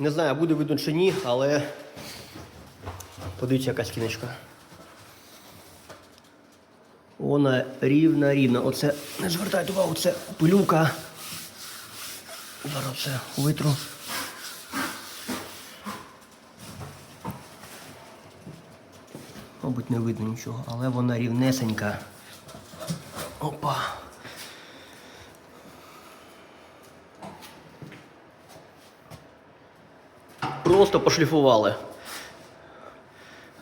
Не знаю, буде видно чи ні, але подивіться, яка стіночка. Вона рівна, рівна. Оце не звертайте увагу, це пилюка. Зараз це витру. Мабуть, не видно нічого, але вона рівнесенька. Опа. Просто пошліфували.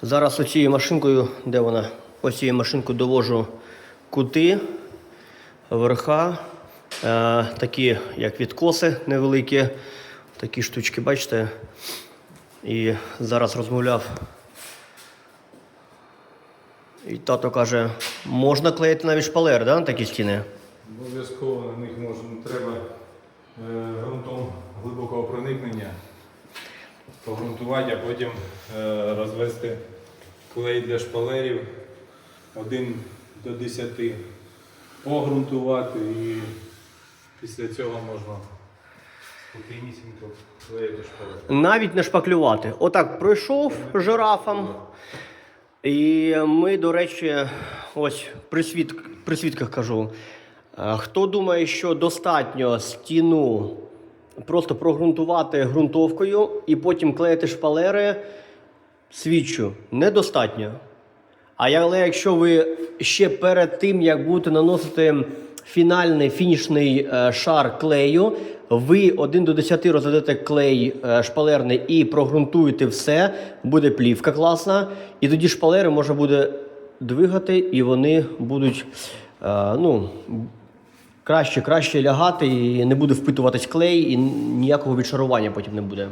Зараз оцією машинкою, де вона? Ось цією машинкою довожу кути, верха, е, такі як відкоси невеликі, такі штучки, бачите. І зараз розмовляв. І тато каже, можна клеїти навіть шпалери, да, на такі стіни? Обов'язково на них можна треба погрунтувати, а потім е, розвести клей для шпалерів 1 до 10 погрунтувати і після цього можна спокійнісінько клеїти шпалери. Навіть не шпаклювати. Отак пройшов жирафом. І ми, до речі, ось при, свід... при свідках кажу. е, Хто думає, що достатньо стіну просто прогрунтувати ґрунтовкою і потім клеїти шпалери, свідчу, недостатньо. Але якщо ви ще перед тим, як будете наносити фінальний фінішний е, шар клею, ви 1 до 10 розведете клей е, шпалерний і прогрунтуєте все, буде плівка класна, і тоді шпалери можна буде двигати, і вони будуть е, ну, краще, краще лягати, і не буде впитуватись клей, і ніякого відшарування потім не буде.